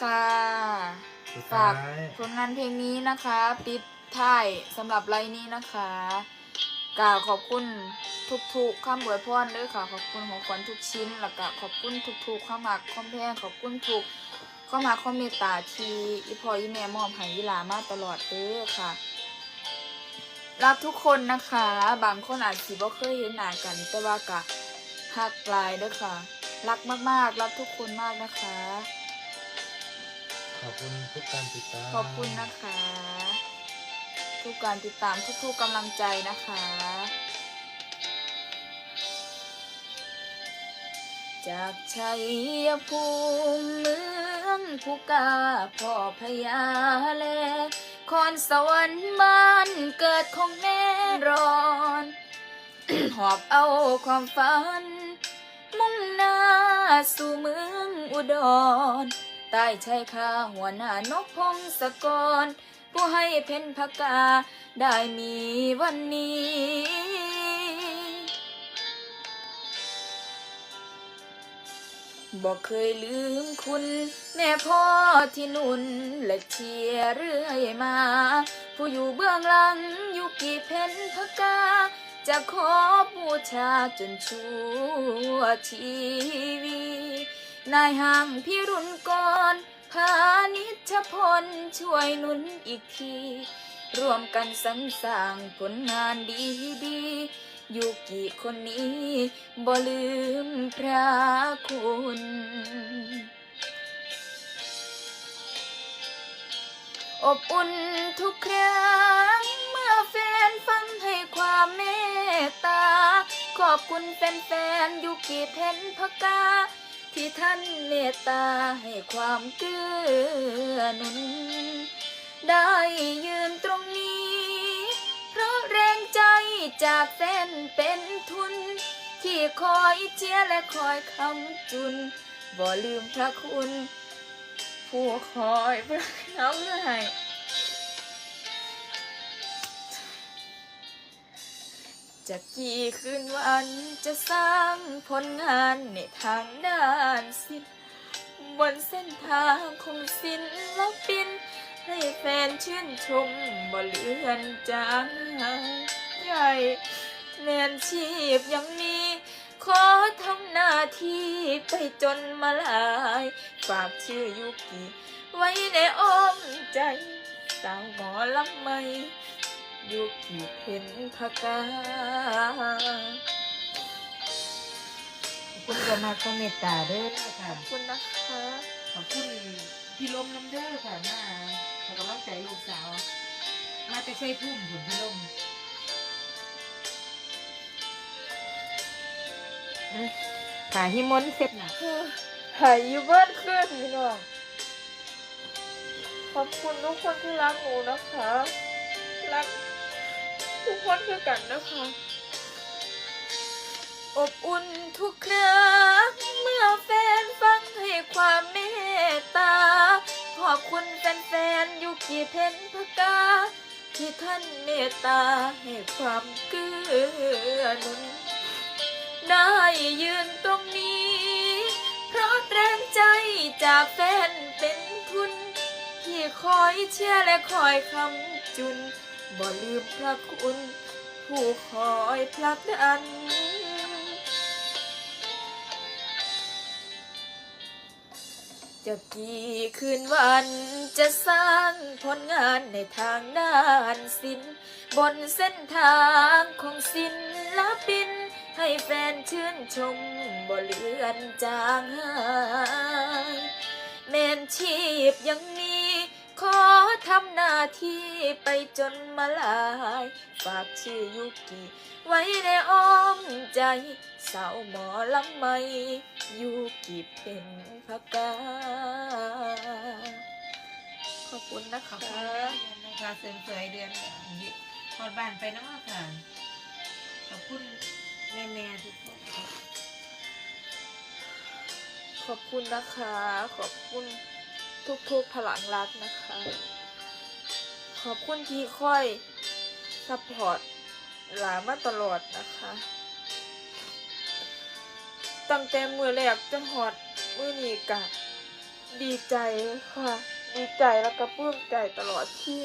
ค่ะ สุดฝาท้ากยผลงานเพลงนี้นะคะ ปิดท้ายสำหรับไลน์นี้นะคะ กล่าวขอบคุณทุกๆคำอวยพรด้วยค่ะ ขอบคุณของขวัญทุกชิ้น แล้วก็ขอบคุณทุกๆความหักความแพงขอบคุณทุกความหักความเมตตาที่อีพ่ออีแม่มอบให้ยีหลามาตลอดเด้อค่ะ รักทุกคนนะคะ บางคนอาจสิบ่เคยเห็นหน้ากันแต่ว่ากะฮักหลายเด้อค่ะ รักมากๆ รักทุกคนมากนะคะ ขอบคุณทุกการติดตามขอบคุณนะคะ ทุกการติดตามทุกๆกำลังใจนะคะ จากชัยภูมิเมืองผู้กาพ่อพญาแลคอนสวรรค์บ้านเกิดของแม่ร้อน หอบเอาความฝัน มุ่งหน้าสู่เมืองอุดร ใต้ชายคาหัวหน้านกพงศกร ผู้ให้เพ็ญพกาได้มีวันนี้ บอกเคยลืมคุณ แม่พ่อที่นุนและเชียเรื่อยมา ผู้อยู่เบื้องหลังยู่กี่เพ็ญพกาจะขอบูชาจนชั่วชีวี นายห่างพี่รุนก่อนพานิชพลช่วยหนุนอีกที ร่วมกันสรรสร้างผลงานดีดีๆอยู่กี่คนนี้บ่ลืมพระคุณอบอุ่นทุกครั้ง เมื่อแฟนฟังให้ความเมตตา ขอบคุณแฟนๆอยู่กี่เพนพกา ที่ท่านเมตตาให้ความเกื้อหนุน ได้ยืนตรงนี้ เพราะแรงใจจากแฟนเป็นทุน ที่คอยเชียร์และคอยคำจุน บ่ลืมพระคุณ ผู้คอยพระน้ำให้ จะกี่คืนวันจะสร้างผลงานในทางด้านศิลป์บนเส้นทางของศิลปิน ให้แฟนชื่นชมบ่เลือนจางใหญ่แมนชีพยังมี ขอทำหน้าที่ไปจนมาลาย ฝากชื่อยุกิไว้ในอ้อมใจ สาวหมอลำไม่ ยุกิเพ็นพกาขอบคุณก็มาคอมเมตตาเด้อค่ะ ขอบคุณนะคะขอบคุณพี่ลมน้ำเด้อค่ะมาให้กำลังใจลูกสาว มาแต่ใช้พุ่มผุนพี่ลมอืมขาหิมนเสร็จน่ะหายอยู่บ้านขึ้นพี่น้องขอบคุณทุกคนที่รักหนูนะคะ รัก ทุกคนคือกันนะคะ อบอุ่นทุกครั้งเมื่อแฟนฟังให้ความเมตตา ขอบคุณแฟนๆอยู่กี่เพนพกา ที่ท่านเมตตาให้ความเกื้อหนุน ได้ยืนตรงนี้ เพราะแรงใจจากแฟนเป็นทุน ที่คอยเชียร์และคอยคำจุน บ่ลืมพระคุณ ผู้คอยผลักดัน จะกี่คืนวันจะสร้างผลงานในทางด้านศิลป์บนเส้นทางของศิลปิน ให้แฟนชื่นชมบ่เลือนจางหายแมนชีพยัง ขอทำหน้าที่ไปจนมาลาย ฝากชื่อยุกิไว้ในอ้อมใจ สาวหมอลำไม่ยุกิเป็นพกาขอบคุณนะขอบคะคุณนะคะเสริมสวยเดือนนี้พอดบ้านไปเนาะค่ะ ขอบคุณแม่แม่ๆทุกคนขอบคุณนะคะ ขอบคุณ ทุกๆพลังรักนะคะ ขอบคุณที่คอยซัพพอร์ตหลานมาตลอดนะคะ ตั้งแต่มือแรกจนหอดมือนี้กะดีใจค่ะ ดีใจแล้วก็ปลื้มใจตลอดที่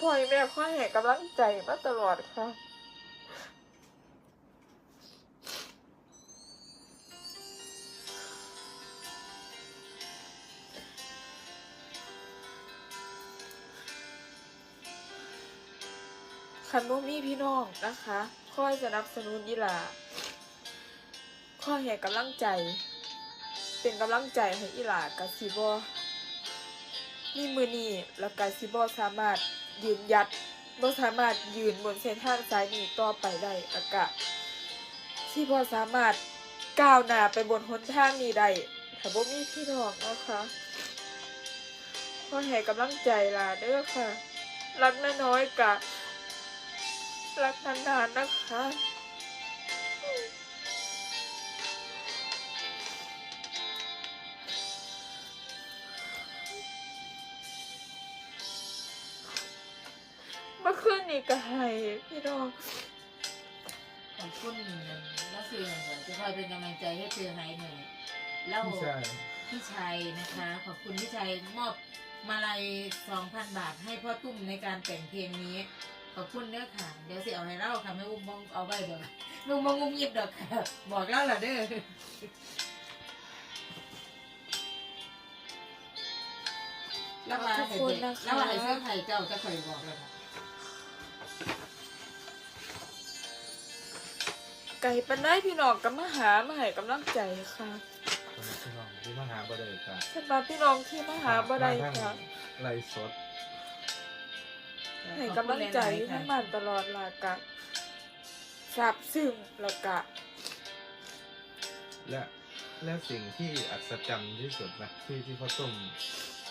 พ่อแม่ค่อยให้กำลังใจมาตลอดค่ะ คันบ่มีพี่น้องนะคะคอยสนับสนุนยีหลาคอยให้กำลังใจ เป็นกำลังใจให้อีหลากับซีบอนี่มือนี้แล้วกับซีบอสามารถยืนยัดบ่สามารถยืนบนเส้นทางสายนี้ต่อไปได้อากะซีบอสามารถก้าวหน้าไปบนหนทางนี้ได้ถ้าบ่มีพี่น้องนะคะคอยให้กำลังใจลาเด้อค่ะรักน้อยๆกะ รักนานๆนะคะ เมื่อคืนนี้ก็ให้พี่น้องขอบคุณแล้วสื่อเหมือนจะคอยเป็นกำลังใจให้เธอให้หน่อยเล่าพี่ชายพี่ชัยนะคะ ขอบคุณพี่ชัยมอบมาลัยสองพันบาทให้พ่อตุ้มในการแต่งเพลงนี้ ขอบคุณเด้อค่ะ เดี๋ยวสิเอาให้เล่าค่ะไม่อุ้มมองเอาไว้เดี๋ยวไม่อุ้มมองงุ้มยิบดอกค่ะ บอกเล่าละเด้อแล้วมาให้ขอบคุณนะคะแล้วมาให้เสื้อไทยเจ้าจะเคยบอกเลยค่ะไก่ปันได้พี่น้องก็มาหามาให้กำลังใจค่ะสำหรับพี่น้องที่มาหาบ่ได้ครับสำหรับพี่น้องที่มาหาบ่ได้ค่ะไลฟ์สด ให้กำลังใจทั้งบ้านตลอดลากะซาบซึ้งแล้วกะ และและสิ่งที่อัศจรรย์ที่สุดนะที่ที่เขาต้ม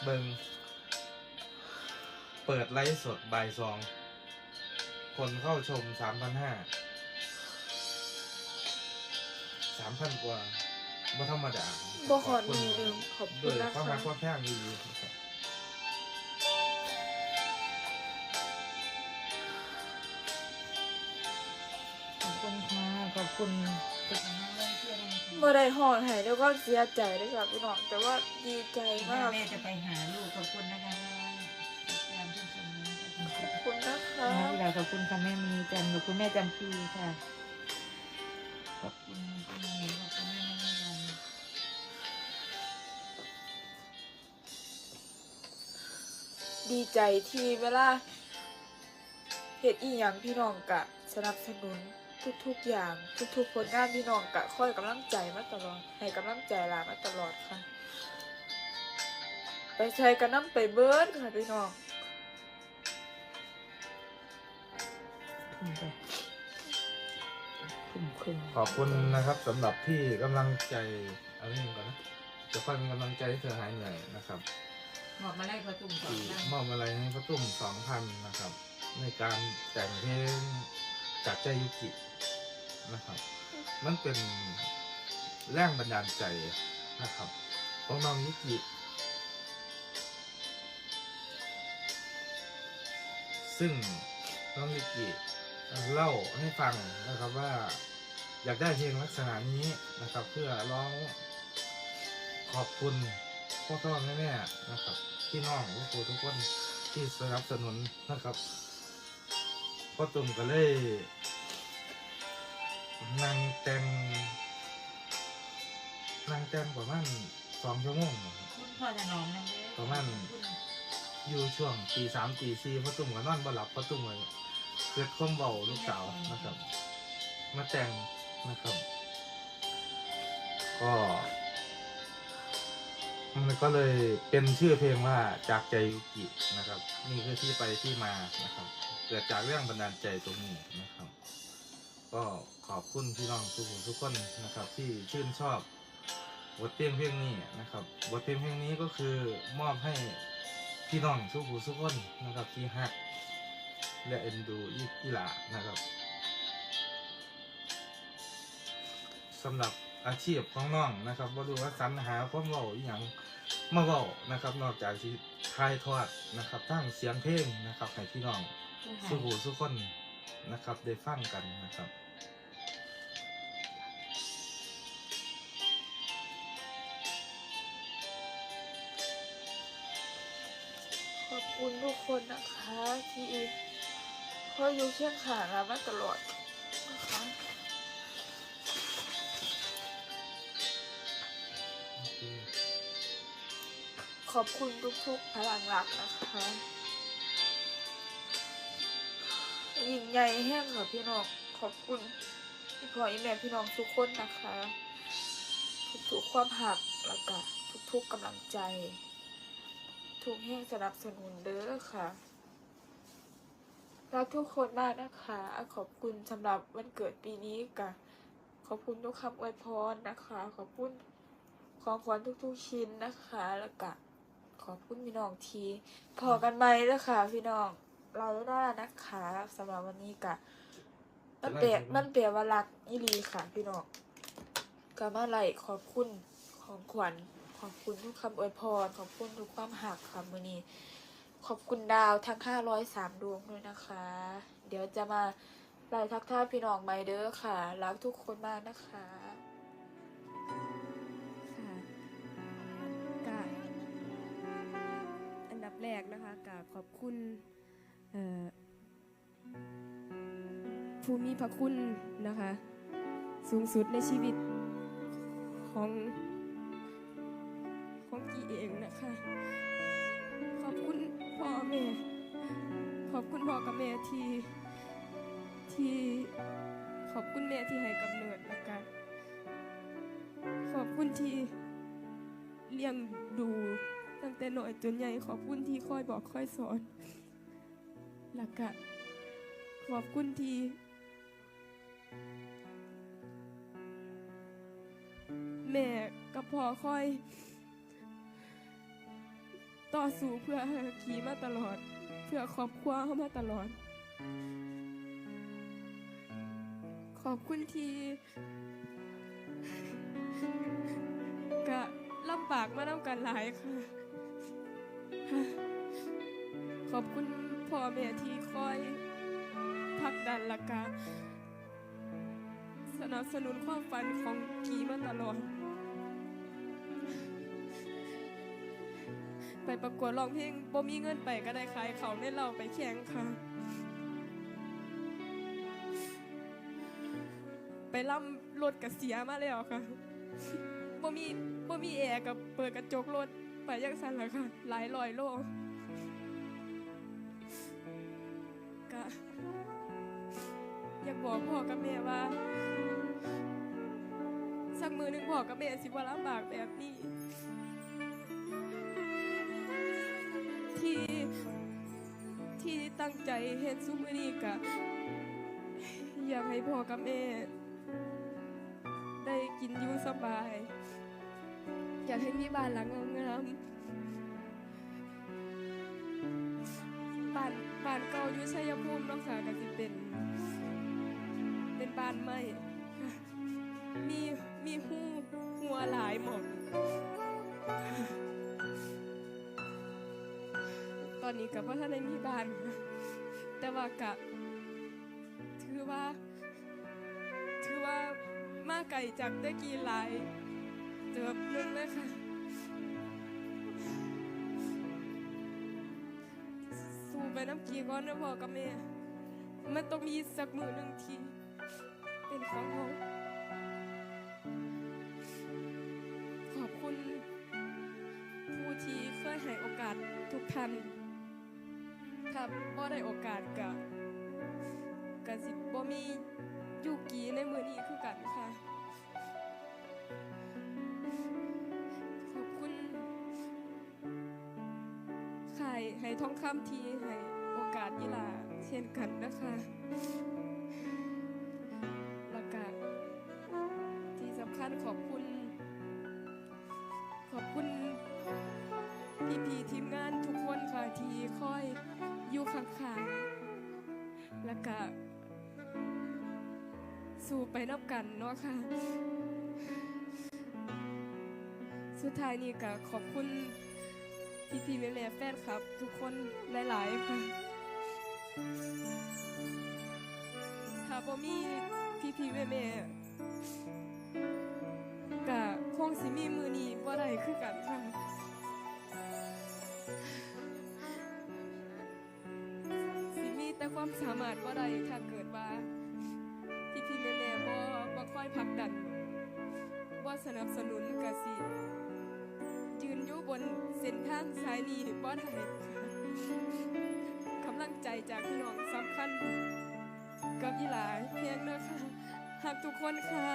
เบิงเปิดไลฟ์สดบ่ายสองคนเข้าชมสามพันห้าสามพันกว่าบ่ธรรมดาบ่ขอคุณหนีเองขอบคุด้วณยนะความคะรักความแพงดี ครับขอบคุณค่ะขอบคุณทุกท่านที่ช่วยกันบ่ได้ห้องให้แล้วก็เสียใจด้วยค่ะพี่น้องแต่ว่าดีใจแม่มากแม่จะไปหาลูกขอบคุณนะคะติดตามชื่นชมนะขอบคุณนะคะพี่ดาวขอบคุณค่ะแม่มีจันทร์ขอบคุณแม่จันทีค่ะขอบคุณคุณแม่ขอบคุณแม่แม่จันทร์ดีใจที่เวลาเฮ็ดอีหยังพี่น้องกะสนับสนุน ทุกๆอย่างทุกๆผลงานพี่น้องกะคอยกำลังใจมาตลอดให้กำลังใจลามาตลอดค่ะ ไปใช้กันน้ำไปเบิร์ดค่ะพี่น้องทุ่มไปทุ่มครึ่งขอบคุณนะครับสำหรับที่กำลังใจเอาเรื่องก่อนนะจะคอยเป็นกำลังใจให้เธอหายเหนื่อยนะครับหมอบมาไล่พอตุ่มสองที่ได้มอบอะไรให้พระตุ้มสองพันนะครับ ในการแต่งเพลงจากใจยุกิ นะครับ มันเป็นแรงบันดาลใจนะครับของน้องยุกิซึ่งน้องยุกิเล่าให้ฟังนะครับว่าอยากได้เพลงลักษณะนี้นะครับ เพื่อร้องขอบคุณพ่อพ่อแม่แม่นะครับพี่น้องทุกคนทุกคนที่สนับสนุนนะครับพ่อตุ่มก็เลย นั่งแต่งนั่งแต่งประมาณสองชั่วโมงนะครับคุณพ่อจะน้องนั่นเด้อประมาณคุณอยู่ช่วงตีสามตีสี่พ่อตุ่มก็นอนบ่หลับพ่อตุ่มเลยเกิดความเบาลูกสาวนะครับ มาแต่งนะครับ ก็มันก็เลยเป็นชื่อเพลงว่าจากใจยุกินะครับ นี่คือที่ไปที่มานะครับ เกิดจากเรื่องบันดาลใจตรงนี้นะครับ ก็ขอบคุณพี่น้องทุกคนทุกคนนะครับ ที่ชื่นชอบบทเพลงเพลงนี้นะครับบทเพลงเพลงนี้ก็คือมอบให้พี่น้องทุกผู้ทุกคนนะครับที่ฮักและเอ็นดูอีอีหลานะครับสำหรับอาชีพของน้องนะครับว่าดูว่าสรรหาความเว้าอหย่างมาเว้านะครับ นอกจากที่ทายทอดนะครับทั้งเสียงเพลงนะครับให้พี่น้องคุณหาสู้หูสู้คนนะครับ ได้ฟังกันนะครับ คุณทุกคนนะคะที่คอยอยู่เคียงข้างเรามาตลอดนะคะขอบคุณทุกๆพลังรักนะคะยิ่งใหญ่แห้งเหรอพี่น้องขอบคุณพี่พ่ออีแม่พี่น้องทุกคนนะคะ ทุกๆความหักแล้วก็ทุกๆกำลังใจ ทุกแห่งสนับสนุนเด้อค่ะ รักทุกคนมากนะคะ ขอบคุณสำหรับวันเกิดปีนี้กะขอบคุณทุกคำอวยพรนะคะ ขอบคุณของขวัญทุกๆชิ้นนะคะ แล้วก็ขอบคุณพี่น้องทีพอกันไหมแล้วค่ะพี่น้องเราได้แล้วนะคะสำหรับวันนี้กะมันเปรียมันเปรียว่ารักอีหลีค่ะ พี่น้องกะมาไหลขอบคุณของขวัญ ขอบคุณทุกคำอวยพร ขอบคุณทุกความหักค่ะมือนี้ ขอบคุณดาวทั้ง 503 ดวงด้วยนะคะ เดี๋ยวจะมาไล่ทักทายพี่น้องไมเดอร์ค่ะ รักทุกคนมากนะคะค่ะกะอันดับแรกนะคะกะขอบคุณผู้มีพระคุณนะคะ สูงสุดในชีวิตของ ของกีเองนะคะ ขอบคุณพ่อแม่ขอบคุณพ่อกับแม่ที่ที่ขอบคุณแม่ที่ให้กำเนิดล้วกันขอบคุณที่เลี้ยงดูตั้งแต่น้อยจนใหญ่ขอบคุณที่คอยบอกคอยสอนล้วก็ขอบคุณที่แม่กับพ่อคอย ต่อสู้เพื่อขี่มาตลอด เพื่อครอบครัวเขามาตลอด ขอบคุณที่ก็ลำบากมาน้ำกันหลายค่ะ ขอบคุณพ่อแม่ที่คอยผลักดันละกาสนับสนุนความฝันของกีมาตลอด ไปประกวดร้องเพลงบ่มีเงินไปก็ได้ขายเขาในเราไปแข่งค่ะ ไปล่ำรถกระเสียมาแล้วค่ะบ่มีบ่มีแอร์กับเปิดกระจกรถไปยังสันละค่ะ หลายร้อยโลก็อยากบอกพ่อกับแม่ว่า สักมือหนึ่งพ่อกับแม่สิว่าลำบากแบบนี้ ตั้งใจเฮ็ดซุมือนี้กะอยากให้พ่อกับแม่ ได้กินอยู่สบาย อยากให้มีบ้านหลังงามๆบ้านบ้านเก่าอยู่ชัยภูมิเนาะค่ะก็สิเป็น เป็นบ้านใหม่มีมีหูหัวหลายหมด ตอนนี้กับว่าท่านได้มีบ้าน แต่ว่ากะถือว่า ถือว่ามาไก่จากตะกี้หลายเติบนึงเลยค่ะสู้ไปน้ำกีก่อนนะพ่อกับแม่มันต้องมีสักมือหนึ่งทีเป็นของเราขอบคุณผู้ที่เคยให้โอกาสทุกท่าน ครับบ่ได้โอกาสกะกะสิบ่มียูกีในมือนี้คือกันค่ะ ขอบคุณขายให้ทองคำทีให้โอกาสยีลาเช่นกันนะคะ อยู่ข้างแล้วก็สู้ไปนับกันเนาะค่ะ สุดท้ายนี้ก็ขอบคุณพี่พีแม่แม่ๆแฟนครับ ทุกคนหลาย ๆ ค่ะ ถ้าบ่มีพี่พีแม่แม่ๆก็คงสิมีมือนี้บ่ได้คือกันค่ะ ความสามารถว่าใดถ้าเกิดว่าพี่พี่แม่แม่บ่บ่ค่อยผลักดันบ่สนับสนุนกะสิยืนอยู่บนเส้นทางสายนี้บ่ได้กำลังใจจากพี่น้องสำคัญ กับอีหลายเพียงเด้อค่ะหักทุกคนค่ะ